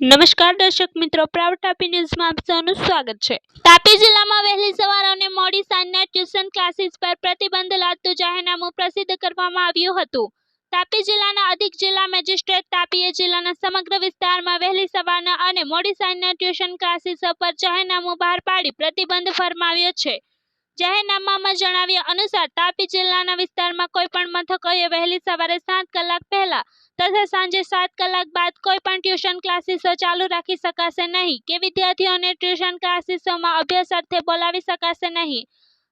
નમસ્કાર દર્શક મિત્રો પ્રાઉડ તાપી ન્યૂઝમાં આપ સૌનું સ્વાગત છે. તાપી જિલ્લામાં વહેલી સવાર અને મોડી સાંજના ટ્યુશન ક્લાસીસ પર પ્રતિબંધ લાદતું જાહેરનામું પ્રસિદ્ધ કરવામાં આવ્યું હતું. તાપી જિલ્લાના અધિક જિલ્લા મેજિસ્ટ્રેટ તાપીએ જિલ્લાના સમગ્ર વિસ્તારમાં વહેલી સવારના અને મોડી સાંજના ટ્યુશન ક્લાસીસ પર જાહેરનામું બહાર પાડી પ્રતિબંધ ફરમાવ્યો છે. જાહેરનામામાં જણાવ્યા અનુસાર, તાપી જિલ્લાના વિસ્તારમાં કોઈ પણ મથકોએ વહેલી સવારે સાત કલાક પહેલા તથા સાંજે સાત કલાક બાદ કોઈ પણ ટ્યુશન ક્લાસીસો ચાલુ રાખી શકાશે નહીં. કે વિદ્યાર્થીઓને ટ્યુશન ક્લાસીસોમાં અભ્યાસ અર્થે બોલાવી શકાશે નહીં.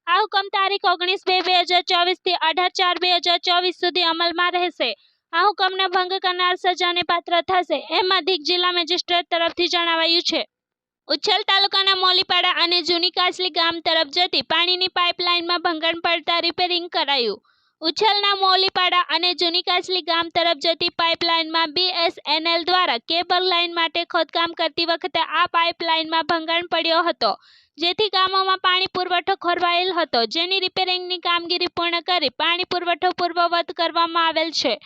આ હુકમ તારીખ ઓગણીસ બે બે હજાર ચોવીસથી અઢાર ચાર બે હજાર ચોવીસ સુધી અમલમાં રહેશે. આ હુકમને ભંગ કરનાર સજાને પાત્ર થશે, એમ અધિક જિલ્લા મેજિસ્ટ્રેટ તરફથી જણાવાયું છે. ઉચ્છલ તાલુકાના મોલીપાડા અને જૂની કાચલી ગામ તરફ જતી પાણીની પાઇપલાઇનમાં ભંગાણ પડતા રિપેરિંગ કરાયું. ઉછલના મોલીપાડા અને જૂની કાચલી ગામ તરફ જતી પાઇપલાઇનમાં બીએસએનએલ દ્વારા કેબલ લાઇન માટે ખોદકામ કરતી વખતે આ પાઇપલાઇનમાં ભંગાણ પડ્યો હતો, જેથી ગામોમાં પાણી પુરવઠો ખોરવાયેલ હતો. જેની રિપેરિંગની કામગીરી પૂર્ણ કરી પાણી પુરવઠો પૂર્વવત કરવામાં આવેલ છે.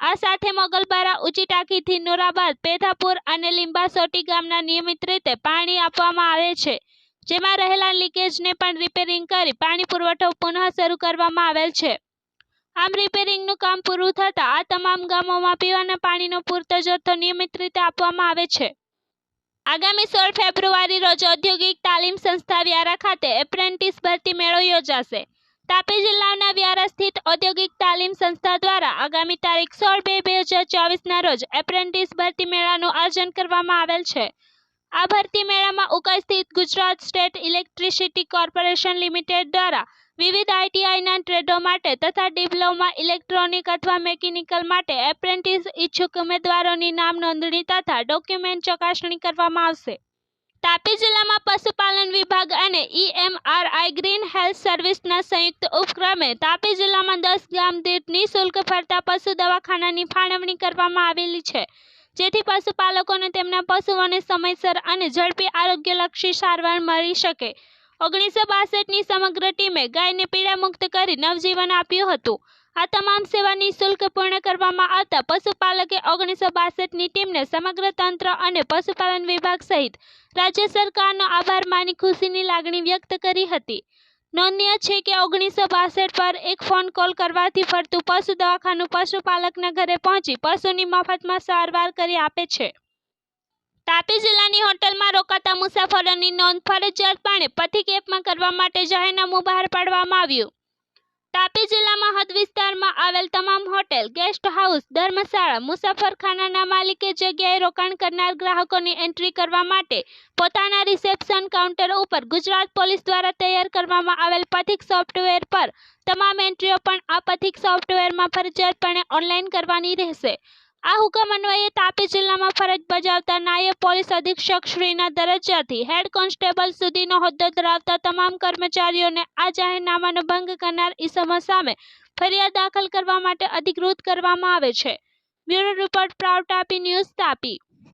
આ સાથે મોગલબારા ઊંચી ટાંકીથી નુરાબાદ પેથાપુર અને લીંબાસોટી ગામના નિયમિત રીતે પાણી આપવામાં આવે છે. જેમાં રહેલા લીકેજને પણ રિપેરિંગ કરી પાણી પુરવઠો પુનઃ શરૂ કરવામાં આવેલ છે. આમ રિપેરિંગનું કામ પૂરું થતાં આ તમામ ગામોમાં પીવાના પાણીનો પૂરતો જથ્થો નિયમિત રીતે આપવામાં આવે છે. આગામી સોળ ફેબ્રુઆરી રોજ ઔદ્યોગિક તાલીમ સંસ્થા વ્યારા ખાતે એપ્રેન્ટિસ ભરતી મેળો યોજાશે. તાપી જિલ્લાના વ્યારા સ્થિત ઔદ્યોગિક તાલીમ સંસ્થા દ્વારા આગામી તારીખ સોળ બે બે હજાર ચોવીસના રોજ એપ્રેન્ટિસ ભરતી મેળાનું આયોજન કરવામાં આવેલ છે. આ ભરતી મેળામાં ઉપસ્થિત Gujarat state electricity corporation limited દ્વારા વિવિધ આઈટીઆઈના ટ્રેડો માટે તથા ડિપ્લોમા ઇલેક્ટ્રોનિક અથવા મેકેનિકલ માટે એપ્રેન્ટિસ ઇચ્છુક ઉમેદવારોની નામ નોંધણી તથા ડોક્યુમેન્ટ ચકાસણી કરવામાં આવશે. તાપી જિલ્લામાં પશુપાલન વિભાગ અને ઈએમઆરઆઈ ગ્રીન હેલ્થ સર્વિસના સંયુક્ત ઉપક્રમે તાપી જિલ્લામાં દસ ગામ દીઠ નિઃશુલ્ક ફરતા પશુ દવાખાનાની ફાળવણી કરવામાં આવેલી છે, જેથી પશુપાલકોને તેમના પશુઓને સમયસર અને ઝડપી આરોગ્યલક્ષી સારવાર મળી શકે. ઓગણીસો બાસઠની સમગ્ર ટીમે ગાયને પીડા મુક્ત કરી નવજીવન આપ્યું હતું. આ તમામ સેવા નિઃશુલ્ક પૂર્ણ કરવામાં આવતા પશુપાલકે ઓગણીસો બાસઠની ટીમને સમગ્ર તંત્ર અને પશુપાલન વિભાગ સહિત રાજ્ય સરકારનો આભાર માની ખુશીની લાગણી વ્યક્ત કરી હતી. નોંધનીય છે કે ઓગણીસો બાસઠ પર એક ફોન કોલ કરવાથી ફરતું પશુ દવાખાનું પશુપાલકના ઘરે પહોંચી પશુની મફતમાં સારવાર કરી આપે છે. તાપી જિલ્લાની હોટલમાં રોકાતા મુસાફરોની નોંધ ફરજિયાતપણે પથિક એપમાં કરવા માટે જાહેરનામું બહાર પાડવામાં આવ્યું. તાપી જિલ્લામાં હદ વિસ્તારમાં આવેલ તમામ હોટેલ, ગેસ્ટ હાઉસ, ધર્મશાળા, મુસાફરખાનાના માલિકે જગ્યાએ રોકાણ કરનાર ગ્રાહકોની એન્ટ્રી કરવા માટે પોતાના રિસેપ્શન કાઉન્ટર ઉપર ગુજરાત પોલીસ દ્વારા તૈયાર કરવામાં આવેલ પથિક સોફ્ટવેર પર તમામ એન્ટ્રીઓ પણ આ પથિક સોફ્ટવેરમાં ફરજિયાતપણે ઓનલાઈન કરવાની રહેશે. આ હુકમ અન્વયે તાપી જિલ્લામાં ફરજ બજાવતા નાયબ પોલીસ અધિક્ષક શ્રીના દરજ્જાથી હેડ કોન્સ્ટેબલ સુધીનો હોદ્દો ધરાવતા તમામ કર્મચારીઓને આ જાહેરનામાનો ભંગ કરનાર ઇસમો સામે ફરિયાદ દાખલ કરવા માટે અધિકૃત કરવામાં આવે છે. Bureau report, proud Tapi news Tapi.